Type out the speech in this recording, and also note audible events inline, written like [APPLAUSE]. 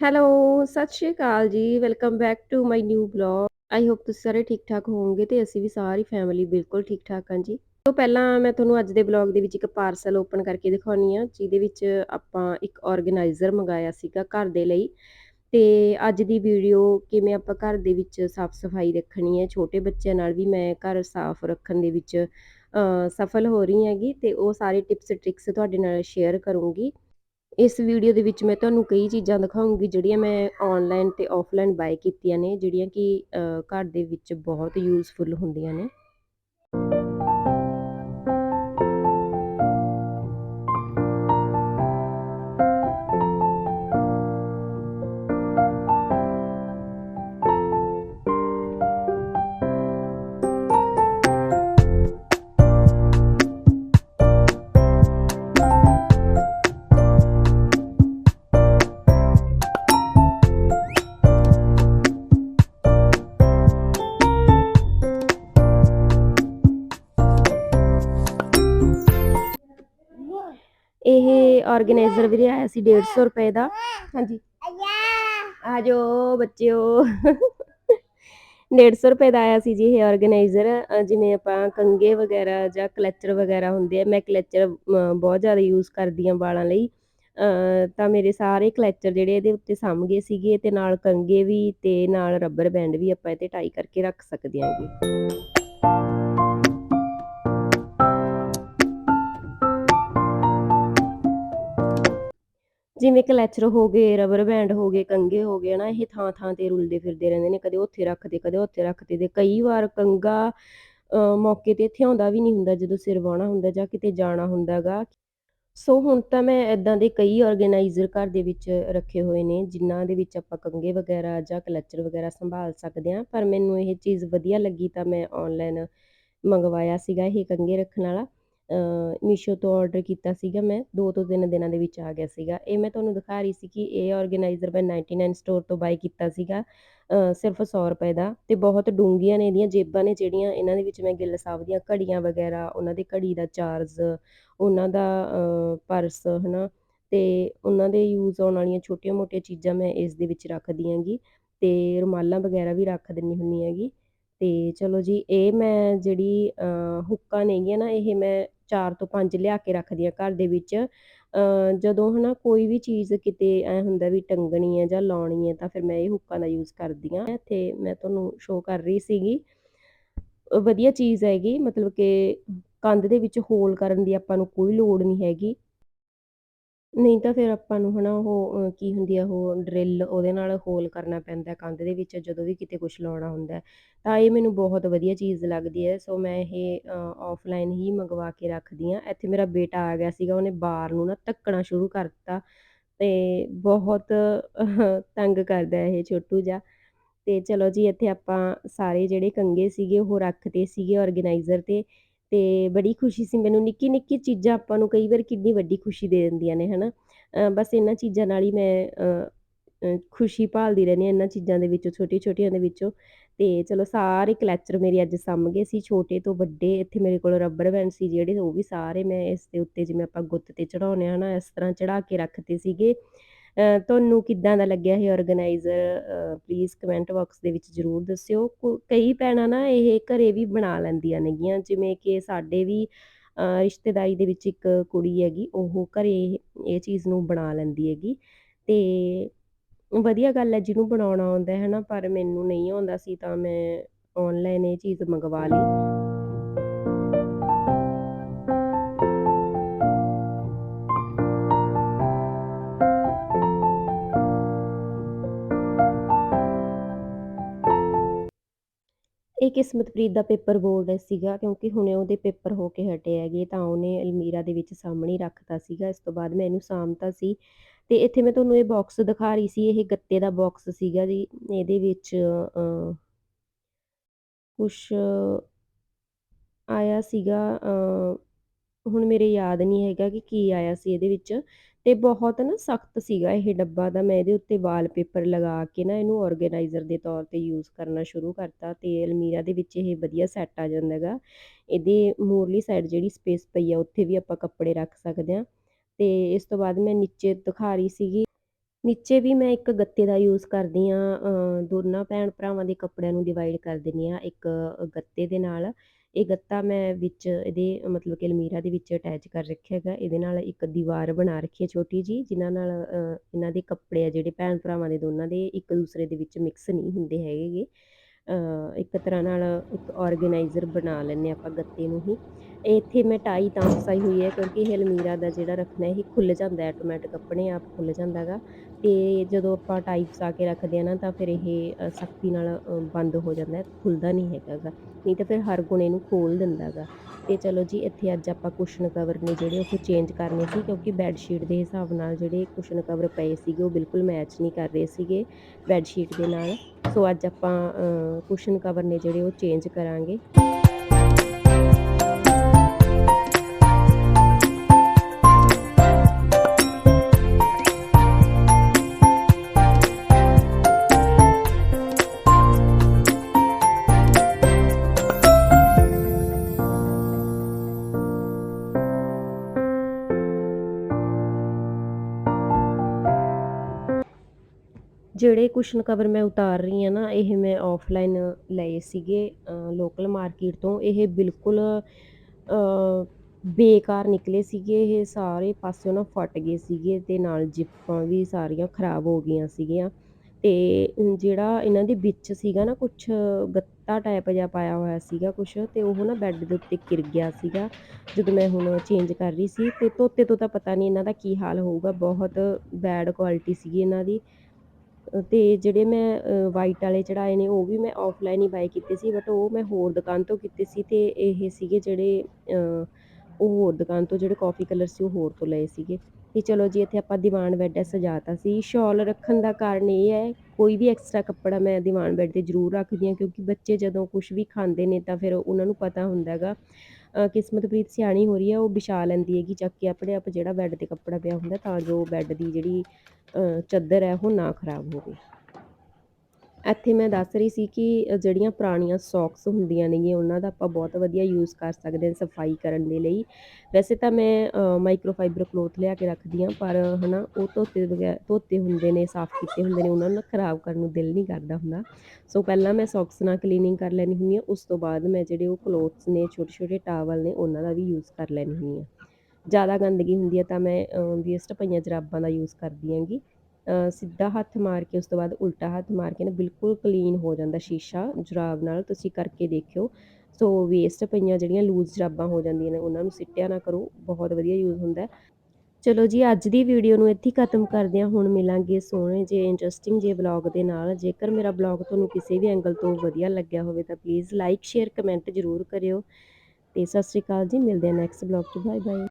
Hello, ਸਤਿ ਸ਼੍ਰੀ ਅਕਾਲ ਜੀ, welcome back to my new vlog. I hope ਤੁਸੀਂ ਸਾਰੇ ਠੀਕ-ਠਾਕ ਹੋਵੋਗੇ ਤੇ ਅਸੀਂ ਵੀ ਸਾਰੀ ਫੈਮਿਲੀ ਬਿਲਕੁਲ ਠੀਕ-ਠਾਕ ਹਾਂ ਜੀ। ਤੋਂ ਪਹਿਲਾਂ ਮੈਂ ਤੁਹਾਨੂੰ ਅੱਜ ਦੇ ਵਲੌਗ ਦੇ ਵਿੱਚ ਇੱਕ ਪਾਰਸਲ ਓਪਨ ਕਰਕੇ ਦਿਖਾਉਣੀ ਆ, ਜਿਹਦੇ ਵਿੱਚ ਆਪਾਂ ਇੱਕ ਆਰਗੇਨਾਈਜ਼ਰ ਮੰਗਾਇਆ ਸੀਗਾ ਘਰ ਦੇ ਲਈ। ਤੇ ਅੱਜ ਦੀ ਵੀਡੀਓ ਕਿਵੇਂ ਆਪਾਂ ਘਰ ਦੇ ਵਿੱਚ ਸਾਫ਼-ਸਫਾਈ ਰੱਖਣੀ ਹੈ, ਛੋਟੇ ਬੱਚਿਆਂ ਨਾਲ ਵੀ ਮੈਂ ਘਰ ਸਾਫ਼ ਰੱਖਣ ਦੇ ਵਿੱਚ ਸਫਲ ਹੋ ਰਹੀ ਹੈਗੀ ਤੇ ਉਹ ਸਾਰੇ ਟਿਪਸ ਟ੍ਰਿਕਸ ਤੁਹਾਡੇ ਨਾਲ ਸ਼ੇਅਰ ਕਰੂੰਗੀ। ਇਸ ਵੀਡੀਓ ਦੇ ਵਿੱਚ ਮੈਂ ਤੁਹਾਨੂੰ ਕਈ ਚੀਜ਼ਾਂ ਦਿਖਾਉਂਗੀ, ਜਿਹੜੀਆਂ ਮੈਂ ਔਨਲਾਈਨ ਤੇ ਆਫਲਾਈਨ ਬਾਏ ਕੀਤੀਆਂ ਨੇ, ਜਿਹੜੀਆਂ ਕਿ ਘਰ ਦੇ ਵਿੱਚ ਬਹੁਤ ਯੂਜ਼ਫੁਲ ਹੁੰਦੀਆਂ ਨੇ। ਇਹ ਆਰਗੇਨਾਈਜ਼ਰ ਵੀਰੇ ਆਇਆ ਸੀ 150 ਰੁਪਏ ਦਾ। ਹਾਂਜੀ। ਆ ਜਾਓ ਬੱਚਿਓ। 150 ਰੁਪਏ ਦਾ ਆਇਆ ਸੀ ਜੀ ਇਹ ਆਰਗੇਨਾਈਜ਼ਰ। ਜਿਵੇਂ ਆਪਾਂ ਕੰਗੇ ਵਗੈਰਾ ਜਾਂ ਕਲੈਚਰ ਵਗੈਰਾ ਹੁੰਦੇ ਆ ਮੈਂ ਕਲਚਰ ਬਹੁਤ ਜ਼ਿਆਦਾ ਯੂਜ਼ ਕਰਦੀ ਆ ਵਾਲਾਂ ਲਈ। ਅ, ਤਾਂ ਮੇਰੇ ਸਾਰੇ ਕਲੈਚਰ ਜਿਹੜੇ ਇਹਦੇ ਉੱਤੇ ਸਮ ਗਏ ਸੀਗੇ ਤੇ ਨਾਲ ਕੰਗੇ ਵੀ ਤੇ ਨਾਲ ਰਬਰ ਬੈਂਡ ਵੀ ਆਪਾਂ ਇਹ ਟਾਈ ਕਰਕੇ ਰੱਖ ਸਕਦੇ ਆਂਗੇ ਜਿਵੇਂ ਕਲੈਚਰ ਹੋ ਗਏ, ਰਬਰ ਬੈਂਡ ਹੋ ਗਏ ਕੰਗੇ ਹੋ ਗਏ ਨਾ ਇਹ ਥਾਂ ਥਾਂ ਤੇ ਰੁਲਦੇ ਫਿਰਦੇ ਰਹਿੰਦੇ ਨੇ, ਕਦੇ ਉੱਥੇ ਰੱਖਦੇ, ਕਦੇ ਉੱਥੇ ਰੱਖਦੇ ਤੇ ਕਈ ਵਾਰ ਕੰਗਾ ਮੌਕੇ ਤੇ ਇੱਥੇ ਆਉਂਦਾ ਵੀ ਨਹੀਂ ਹੁੰਦਾ, ਜਦੋਂ ਸਿਰ ਵਾਹੁਣਾ ਹੁੰਦਾ ਜਾਂ ਕਿਤੇ ਜਾਣਾ ਹੁੰਦਾਗਾ ਸੋ ਹੁਣ ਤਾਂ ਮੈਂ ਇਦਾਂ ਦੇ ਕਈ ਆਰਗੇਨਾਈਜ਼ਰ ਘਰ ਦੇ ਵਿੱਚ ਰੱਖੇ ਹੋਏ ਨੇ, ਜਿਨ੍ਹਾਂ ਦੇ ਵਿੱਚ ਆਪਾਂ ਕੰਗੇ ਵਗੈਰਾ ਜਾਂ ਕਲਚਰ ਵਗੈਰਾ ਸੰਭਾਲ ਸਕਦੇ ਹਾਂ, ਪਰ ਮੈਨੂੰ ਇਹ ਚੀਜ਼ ਵਧੀਆ ਲੱਗੀ ਤਾਂ ਮੈਂ ਆਨਲਾਈਨ ਮੰਗਵਾਇਆ ਸੀਗਾ ਇਹ ਕੰਗੇ ਰੱਖਣ ਵਾਲਾ। ਮੀਸ਼ੋ ਤੋਂ ਔਡਰ ਕੀਤਾ ਸੀਗਾ ਮੈਂ, ਦੋ ਤੋਂ ਤਿੰਨ ਦਿਨਾਂ ਦੇ ਵਿੱਚ ਆ ਗਿਆ ਸੀਗਾ। ਇਹ ਮੈਂ ਤੁਹਾਨੂੰ ਦਿਖਾ ਰਹੀ ਸੀ ਕਿ ਇਹ ਆਰਗੇਨਾਈਜ਼ਰ ਮੈਂ 99 ਸਟੋਰ ਤੋਂ ਬਾਈ ਕੀਤਾ ਸੀਗਾ ਸਿਰਫ 100 ਰੁਪਏ ਦਾ। ਤੇ ਬਹੁਤ ਡੂੰਘੀਆਂ ਨੇ ਇਹਦੀਆਂ ਜੇਬਾਂ ਨੇ ਜਿਹੜੀਆਂ ਇਹਨਾਂ ਦੇ ਵਿੱਚ ਮੈਂ ਗਿੱਲ ਸਾਹਿਬ ਦੀਆਂ ਘੜੀਆਂ ਵਗੈਰਾ, ਉਹਨਾਂ ਦੇ ਘੜੀ ਦਾ ਚਾਰਜ ਉਹਨਾਂ ਦਾ ਪਰਸ ਹਨਾ? ਤੇ ਉਹਨਾਂ ਦੇ ਯੂਜ਼ ਆਉਣ ਵਾਲੀਆਂ ਛੋਟੀਆਂ-ਮੋਟੀਆਂ ਚੀਜ਼ਾਂ ਮੈਂ ਇਸ ਦੇ ਵਿੱਚ ਰੱਖਦੀ ਆਂਗੀ ਤੇ ਰੁਮਾਲਾਂ ਵਗੈਰਾ ਵੀ ਰੱਖ ਦਿੰਨੀ ਹੁੰਨੀ ਹੈਗੀ। ਤੇ ਚਲੋ ਜੀ, ਇਹ ਮੈਂ ਜਿਹੜੀ ਹੁੱਕਾਂ ਨੇਗੀਆਂ ਨਾ, ਇਹ ਮੈਂ 4 ਤੋਂ 5 ਲਿਆ ਕੇ ਰੱਖਦੀ ਆ ਘਰ ਦੇ ਵਿੱਚ। ਅ, ਜਦੋਂ ਹਨਾ ਕੋਈ ਵੀ ਚੀਜ਼ ਕਿਤੇ ਐ ਹੁੰਦਾ ਵੀ ਟੰਗਣੀ ਹੈ ਜਾਂ ਲਾਉਣੀ ਹੈ ਤਾਂ ਫਿਰ ਮੈਂ ਇਹ ਹੁੱਕਾਂ ਦਾ ਯੂਜ਼ ਕਰਦੀ ਆ ਇੱਥੇ ਮੈਂ ਤੁਹਾਨੂੰ ਸ਼ੋਅ ਕਰ ਰਹੀ ਸੀਗੀ। ਵਧੀਆ ਚੀਜ਼ ਹੈਗੀ ਮਤਲਬ ਕਿ ਕੰਧ ਦੇ ਵਿੱਚ ਹੋਲ ਕਰਨ ਦੀ ਆਪਾਂ ਨੂੰ ਕੋਈ ਲੋੜ ਨਹੀਂ ਹੈਗੀ। ਨਹੀਂ ਤਾਂ ਫਿਰ ਆਪਾਂ ਨੂੰ ਹੈ ਨਾ ਉਹ ਅ, ਕੀ ਹੁੰਦੀ ਆ ਉਹ ਡਰਿੱਲ ਉਹਦੇ ਨਾਲ ਹੋਲ ਕਰਨਾ ਪੈਂਦਾ ਕੰਧ ਦੇ ਵਿੱਚ ਜਦੋਂ ਵੀ ਕਿਤੇ ਕੁਛ ਲਾਉਣਾ ਹੁੰਦਾ ਹੈ। ਤਾਂ ਇਹ ਮੈਨੂੰ ਬਹੁਤ ਵਧੀਆ ਚੀਜ਼ ਲੱਗਦੀ ਹੈ ਸੋ ਮੈਂ ਇਹ ਔਫਲਾਈਨ ਹੀ ਮੰਗਵਾ ਕੇ ਰੱਖਦੀ ਹਾਂ ਇੱਥੇ ਮੇਰਾ ਬੇਟਾ ਆ ਗਿਆ ਸੀਗਾ ਉਹਨੇ ਬਾਹਰ ਨੂੰ ਨਾ ਧੱਕਣਾ ਸ਼ੁਰੂ ਕਰ ਦਿੱਤਾ ਅਤੇ ਬਹੁਤ [LAUGHS] ਤੰਗ ਕਰਦਾ ਇਹ ਛੋਟੂ ਜਿਹਾ ਤੇ ਚਲੋ ਜੀ ਇੱਥੇ ਆਪਾਂ ਸਾਰੇ ਜਿਹੜੇ ਕੰਘੇ ਸੀਗੇ ਉਹ ਰੱਖਤੇ ਸੀਗੇ ਆਰਗੇਨਾਈਜ਼ਰ ਤੇ ਤੇ ਬੜੀ ਖੁਸ਼ੀ ਸੀ, ਮੈਨੂੰ ਨਿੱਕੀ ਨਿੱਕੀ ਚੀਜ਼ਾਂ ਆਪਾਂ ਨੂੰ ਕਈ ਵਾਰ ਕਿੰਨੀ ਵੱਡੀ ਖੁਸ਼ੀ ਦੇ ਦਿੰਦੀਆਂ ਨੇ, ਹਨਾ? ਬਸ ਇਹਨਾਂ ਚੀਜ਼ਾਂ ਨਾਲ ਹੀ ਮੈਂ ਖੁਸ਼ੀ ਭਾਲਦੀ ਰਹਿੰਦੀ ਹਾਂ ਇਹਨਾਂ ਚੀਜ਼ਾਂ ਦੇ ਵਿੱਚੋਂ ਛੋਟੀ ਛੋਟੀਆਂ ਦੇ ਵਿੱਚੋਂ। ਤੇ ਚਲੋ ਸਾਰੇ ਕਲੈਚਰ ਮੇਰੇ ਅੱਜ ਸਮ ਗਏ ਸੀ, ਛੋਟੇ ਤੋਂ ਵੱਡੇ, ਇੱਥੇ ਮੇਰੇ ਕੋਲ ਰਬਰ ਬੈਂਡ ਸੀ ਜਿਹੜੇ, ਉਹ ਵੀ ਸਾਰੇ ਮੈਂ ਇਸ ਦੇ ਉੱਤੇ ਜਿਵੇਂ ਆਪਾਂ ਗੁੱਤ ਤੇ ਚੜਾਉਂਦੇ ਆ ਨਾ ਇਸ ਤਰ੍ਹਾਂ ਚੜਾ ਕੇ ਰੱਖਤੇ ਸੀਗੇ। ਤੁਹਾਨੂੰ ਕਿੱਦਾਂ ਦਾ ਲੱਗਿਆ ਇਹ ਆਰਗੇਨਾਈਜ਼ਰ ਪਲੀਜ਼ ਕਮੈਂਟ ਬਾਕਸ ਦੇ ਵਿੱਚ ਜ਼ਰੂਰ ਦੱਸਿਓ। ਕਈ ਭੈਣਾਂ ਨਾ ਇਹ ਘਰੇ ਵੀ ਬਣਾ ਲੈਂਦੀਆਂ ਨੇਗੀਆਂ। ਜਿਵੇਂ ਕਿ ਸਾਡੇ ਵੀ ਰਿਸ਼ਤੇਦਾਰੀ ਦੇ ਵਿੱਚ ਇੱਕ ਕੁੜੀ ਹੈਗੀ, ਉਹ ਘਰੇ ਇਹ ਚੀਜ਼ ਨੂੰ ਬਣਾ ਲੈਂਦੀ ਹੈਗੀ। ਤੇ ਵਧੀਆ ਗੱਲ ਹੈ, ਜਿਹਨੂੰ ਬਣਾਉਣਾ ਆਉਂਦਾ ਹੈ ਨਾ, ਪਰ ਮੈਨੂੰ ਨਹੀਂ ਆਉਂਦਾ ਸੀ ਤਾਂ ਮੈਂ ਆਨਲਾਈਨ ਇਹ ਚੀਜ਼ ਮੰਗਵਾ ਲਈ। ਇਹ ਕਿਸਮਤਪ੍ਰੀਤ ਦਾ ਪੇਪਰ ਬੋਰਡ ਸੀਗਾ ਕਿਉਂਕਿ ਹੁਣੇ ਉਹਦੇ ਪੇਪਰ ਹੋ ਕੇ ਹਟੇ ਹੈਗੇ ਤਾਂ ਉਹਨੇ ਅਲਮੀਰਾ ਦੇ ਵਿੱਚ ਸਾਹਮਣੇ ਹੀ ਰੱਖਤਾ ਸੀਗਾ ਇਸ ਤੋਂ ਬਾਅਦ ਮੈਂ ਇਹਨੂੰ ਸਾਂਭਤਾ ਸੀ। ਤੇ ਇੱਥੇ ਮੈਂ ਤੁਹਾਨੂੰ ਇਹ ਬਾਕਸ ਦਿਖਾ ਰਹੀ ਸੀ ਇਹ ਗੱਤੇ ਦਾ ਬਾਕਸ ਸੀਗਾ ਜੀ ਇਹਦੇ ਵਿੱਚ ਅ, ਕੁਛ ਆਇਆ ਸੀਗਾ ਹੁਣ ਮੇਰੇ ਯਾਦ ਨਹੀਂ ਹੈਗਾ ਕਿ ਕੀ ਆਇਆ ਸੀ ਇਹਦੇ ਵਿੱਚ ਤੇ ਬਹੁਤ ਨਾ ਸਖਤ ਸੀਗਾ ਇਹ ਡੱਬਾ ਦਾ ਮੈਂ ਇਹਦੇ ਉੱਤੇ ਵਾਲਪੇਪਰ ਲਗਾ ਕੇ ਨਾ ਇਹਨੂੰ ਆਰਗੇਨਾਈਜ਼ਰ ਦੇ ਤੌਰ ਤੇ ਯੂਜ਼ ਕਰਨਾ ਸ਼ੁਰੂ ਕਰਤਾ ਤੇ ਅਲਮੀਰਾ ਦੇ ਵਿੱਚ ਇਹ ਵਧੀਆ ਸੈੱਟ ਆ ਜਾਂਦਾ ਹੈਗਾ। ਇਹਦੇ ਮੂਰਲੀ ਸਾਈਡ ਜਿਹੜੀ ਸਪੇਸ ਪਈ ਆ ਉੱਥੇ ਵੀ ਆਪਾਂ ਕੱਪੜੇ ਰੱਖ ਸਕਦੇ ਹਾਂ ਤੇ ਇਸ ਤੋਂ ਬਾਅਦ ਮੈਂ ਨੀਚੇ ਦਿਖਾ ਰਹੀ ਸੀਗੀ। ਨੀਚੇ ਵੀ ਮੈਂ ਇੱਕ ਗੱਤੇ ਦਾ ਯੂਜ਼ ਕਰਦੀ ਹਾਂ ਦੋਨਾਂ ਭੈਣ ਭਰਾਵਾਂ ਦੇ ਕੱਪੜਿਆਂ ਨੂੰ ਡਿਵਾਈਡ ਕਰ ਦਿੰਦੀ ਹਾਂ ਇੱਕ ਗੱਤੇ ਦੇ ਨਾਲ ਇਹ ਗੱਤਾ ਮੈਂ ਵਿੱਚ ਇਹਦੇ, ਮਤਲਬ ਕਿ ਅਲਮੀਰਾ ਦੇ ਵਿੱਚ ਅਟੈਚ ਕਰ ਰੱਖਿਆ ਹੈਗਾ। ਇਹਦੇ ਨਾਲ ਇੱਕ ਦੀਵਾਰ ਬਣਾ ਰੱਖੀ ਹੈ ਛੋਟੀ ਜੀ ਜਿਨ੍ਹਾਂ ਨਾਲ ਇਹਨਾਂ ਦੇ ਕੱਪੜੇ ਆ ਜਿਹੜੇ ਭੈਣ ਭਰਾਵਾਂ ਦੇ ਦੋਨਾਂ ਦੇ ਇੱਕ ਦੂਸਰੇ ਦੇ ਵਿੱਚ ਮਿਕਸ ਨਹੀਂ ਹੁੰਦੇ ਹੈਗੇ ਇੱਕ ਤਰ੍ਹਾਂ ਨਾਲ ਇੱਕ ਆਰਗੇਨਾਈਜ਼ਰ ਬਣਾ ਲੈਂਦੇ ਆਪਾਂ ਗੱਤੇ ਨੂੰ ਹੀ। ਇੱਥੇ ਮੈਂ ਟਾਈ ਤਾਂ ਫਸਾਈ ਹੋਈ ਹੈ ਕਿਉਂਕਿ ਇਹ ਅਲਮੀਰਾ ਦਾ ਜਿਹੜਾ ਰੱਖਣਾ ਇਹ ਖੁੱਲ ਜਾਂਦਾ ਆਟੋਮੈਟਿਕ ਆਪਣੇ ਆਪ ਖੁੱਲ ਜਾਂਦਾ ਗਾ। ਤੇ ਜਦੋਂ ਆਪਾਂ ਟਾਈ ਫਸਾ ਕੇ ਰੱਖਦੇ ਆ ਨਾ ਤਾਂ ਫਿਰ ਇਹ ਸਖਤੀ ਨਾਲ ਬੰਦ ਹੋ ਜਾਂਦਾ ਖੁੱਲਦਾ ਨਹੀਂ ਹੈਗਾ ਨਹੀਂ ਤਾਂ ਫਿਰ ਹਰ ਗੁਣ ਇਹਨੂੰ ਖੋਲ ਦਿੰਦਾ ਗਾ। ਤੇ ਚਲੋ ਜੀ, ਇੱਥੇ ਅੱਜ ਆਪਾਂ ਕੁਸ਼ਨ ਕਵਰ ਨੇ ਜਿਹੜੇ ਉਹ ਚੇਂਜ ਕਰਨੇ ਸੀ ਕਿਉਂਕਿ ਬੈੱਡ ਸ਼ੀਟ ਦੇ ਹਿਸਾਬ ਨਾਲ ਜਿਹੜੇ ਕੁਸ਼ਨ ਕਵਰ ਪਏ ਸੀਗੇ ਉਹ ਬਿਲਕੁਲ ਮੈਚ ਨਹੀਂ ਕਰ ਰਹੇ ਸੀਗੇ ਬੈੱਡ ਸ਼ੀਟ ਦੇ ਨਾਲ। ਸੋ ਅੱਜ ਆਪਾਂ ਕੁਸ਼ਨ ਕਵਰ ਨੇ ਜਿਹੜੇ ਉਹ ਚੇਂਜ ਕਰਾਂਗੇ। ਜਿਹੜੇ ਕੁਸ਼ਨ ਕਵਰ ਮੈਂ ਉਤਾਰ ਰਹੀ ਹਾਂ ਨਾ, ਇਹ ਮੈਂ ਆਫਲਾਈਨ ਲਏ ਸੀਗੇ ਲੋਕਲ ਮਾਰਕੀਟ ਤੋਂ। ਇਹ ਬਿਲਕੁਲ ਬੇਕਾਰ ਨਿਕਲੇ ਸੀਗੇ। ਇਹ ਸਾਰੇ ਪਾਸਿਓਂ ਨਾ ਫਟ ਗਏ ਸੀਗੇ ਤੇ ਨਾਲ ਜਿੱਪਾਂ ਵੀ ਸਾਰੀਆਂ ਖਰਾਬ ਹੋ ਗਈਆਂ ਸੀਗੀਆਂ। ਤੇ ਜਿਹੜਾ ਇਹਨਾਂ ਦੇ ਵਿੱਚ ਸੀਗਾ ਨਾ ਕੁਛ ਗੱਤਾ ਟਾਈਪ ਜਿਹਾ ਪਾਇਆ ਹੋਇਆ ਸੀਗਾ ਕੁਛ, ਤੇ ਉਹ ਨਾ ਬੈੱਡ ਦੇ ਉੱਤੇ ਗਿਰ ਗਿਆ ਸੀਗਾ, ਜਦੋਂ ਮੈਂ ਹੁਣ ਚੇਂਜ ਕਰ ਰਹੀ ਸੀ। ਤੇ ਧੋਤੇ ਤੋਂ ਤਾਂ ਪਤਾ ਨਹੀਂ ਇਹਨਾਂ ਦਾ ਕੀ ਹਾਲ ਹੋਊਗਾ। ਬਹੁਤ ਬੈਡ ਕੁਆਲਿਟੀ ਸੀਗੀ ਇਹਨਾਂ ਦੀ। ਅਤੇ ਜਿਹੜੇ ਮੈਂ ਵਾਈਟ ਵਾਲੇ ਚੜ੍ਹਾਏ ਨੇ, ਉਹ ਵੀ ਮੈਂ ਔਫਲਾਈਨ ਹੀ ਬਾਏ ਕੀਤੇ ਸੀ ਬਟ ਉਹ ਮੈਂ ਹੋਰ ਦੁਕਾਨ ਤੋਂ ਕੀਤੇ ਸੀ ਅਤੇ ਇਹ ਸੀਗੇ ਜਿਹੜੇ ਉਹ ਹੋਰ ਦੁਕਾਨ ਤੋਂ ਜਿਹੜੇ ਕਾਫੀ ਕਲਰ ਸੀ ਉਹ ਹੋਰ ਤੋਂ ਲਏ ਸੀਗੇ। ਅਤੇ ਚਲੋ ਜੀ, ਇੱਥੇ ਆਪਾਂ ਦੀਵਾਨ ਬੈੱਡ ਸਜਾਤਾ ਸੀ। ਸ਼ੋਲ ਰੱਖਣ ਦਾ ਕਾਰਨ ਇਹ ਹੈ, ਕੋਈ ਵੀ ਐਕਸਟਰਾ ਕੱਪੜਾ ਮੈਂ ਦੀਵਾਨ ਬੈੱਡ ਤੇ ਜ਼ਰੂਰ ਰੱਖਦੀ ਹਾਂ, ਕਿਉਂਕਿ ਬੱਚੇ ਜਦੋਂ ਕੁਛ ਵੀ ਖਾਂਦੇ ਨੇ ਤਾਂ ਫਿਰ ਉਹਨਾਂ ਨੂੰ ਪਤਾ ਹੁੰਦਾ ਹੈਗਾ ਕਿਸਮਤਪ੍ਰੀਤ ਸਿਆਣੀ ਹੋ ਰਹੀ ਹੈ, ਉਹ ਵਿਛਾ ਲੈਂਦੀ ਹੈਗੀ, ਚੱਕ ਕੇ ਆਪਣੇ ਆਪ ਜਿਹੜਾ ਬੈੱਡ ਤੇ ਕੱਪੜਾ ਪਿਆ ਹੁੰਦਾ, ਤਾਂ ਜੋ ਬੈੱਡ ਦੀ ਜਿਹੜੀ ਚਾਦਰ ਹੈ, ਉਹ ਨਾ ਖਰਾਬ ਹੋਵੇ। ਇੱਥੇ ਮੈਂ ਦੱਸ ਰਹੀ ਸੀ ਕਿ ਜਿਹੜੀਆਂ ਪੁਰਾਣੀਆਂ ਸੌਕਸ ਹੁੰਦੀਆਂ ਨੇਗੀਆਂ, ਉਹਨਾਂ ਦਾ ਆਪਾਂ ਬਹੁਤ ਵਧੀਆ ਯੂਜ਼ ਕਰ ਸਕਦੇ ਹਾਂ ਸਫ਼ਾਈ ਕਰਨ ਦੇ ਲਈ। ਵੈਸੇ ਤਾਂ ਮੈਂ ਮਾਈਕਰੋਫਾਈਬਰ ਕਲੋਥ ਲਿਆ ਕੇ ਰੱਖਦੀ ਹਾਂ, ਪਰ, ਹਨਾ, ਉਹ ਧੋਤੇ ਬਗੈਰ ਧੋਤੇ ਹੁੰਦੇ ਨੇ, ਸਾਫ਼ ਕੀਤੇ ਹੁੰਦੇ ਨੇ, ਉਹਨਾਂ ਨੂੰ ਖਰਾਬ ਕਰਨ ਨੂੰ ਦਿਲ ਨਹੀਂ ਕਰਦਾ ਹੁੰਦਾ। ਸੋ ਪਹਿਲਾਂ ਮੈਂ ਸੌਕਸ ਨਾਲ ਕਲੀਨਿੰਗ ਕਰ ਲੈਣੀ ਹੁੰਦੀ ਆ ਉਸ ਤੋਂ ਬਾਅਦ ਮੈਂ ਜਿਹੜੇ ਉਹ ਕਲੋਥਸ ਨੇ ਛੋਟੇ ਛੋਟੇ ਟਾਵਲ ਨੇ, ਉਹਨਾਂ ਦਾ ਵੀ ਯੂਜ਼ ਕਰ ਲੈਣੀ ਹੁੰਦੀ ਆ ਜ਼ਿਆਦਾ ਗੰਦਗੀ ਹੁੰਦੀ ਹੈ ਤਾਂ ਮੈਂ ਵੇਸਟ ਪਈਆਂ ਜਰਾਬਾਂ ਦਾ ਯੂਜ਼ ਕਰਦੀ ਆਂਗੀ ਸਿੱਧਾ ਹੱਥ ਮਾਰ ਕੇ, ਉਸ ਤੋਂ ਬਾਅਦ ਉਲਟਾ ਹੱਥ ਮਾਰ ਕੇ ਨਾ ਬਿਲਕੁਲ ਕਲੀਨ ਹੋ ਜਾਂਦਾ ਸ਼ੀਸ਼ਾ ਜੁਰਾਬ ਨਾਲ, ਤੁਸੀਂ ਕਰਕੇ ਦੇਖਿਓ। ਸੋ ਵੇਸਟ ਪਈਆਂ ਜਿਹੜੀਆਂ ਲੂਜ਼ ਜਰਾਬਾਂ ਹੋ ਜਾਂਦੀਆਂ ਨੇ, ਉਹਨਾਂ ਨੂੰ ਸਿੱਟਿਆ ਨਾ ਕਰੋ, ਬਹੁਤ ਵਧੀਆ ਯੂਜ਼ ਹੁੰਦਾ। ਚਲੋ ਜੀ, ਅੱਜ ਦੀ ਵੀਡੀਓ ਨੂੰ ਇੱਥੇ ਖਤਮ ਕਰਦੇ ਹਾਂ, ਹੁਣ ਮਿਲਾਂਗੇ ਸੋਹਣੇ ਜੇ ਇੰਟਰਸਟਿੰਗ ਜੇ ਵਲੌਗ ਦੇ ਨਾਲ। ਜੇਕਰ ਮੇਰਾ ਵਲੌਗ ਤੁਹਾਨੂੰ ਕਿਸੇ ਵੀ ਐਂਗਲ ਤੋਂ ਵਧੀਆ ਲੱਗਿਆ ਹੋਵੇ, ਤਾਂ ਪਲੀਜ਼ ਲਾਈਕ ਸ਼ੇਅਰ ਕਮੈਂਟ ਜ਼ਰੂਰ ਕਰਿਓ। ਤੇ ਸਤਿ ਸ਼੍ਰੀ ਅਕਾਲ ਜੀ, ਮਿਲਦੇ ਹਾਂ ਨੈਕਸਟ ਵਲੌਗ 'ਚ ਬਾਏ ਬਾਏ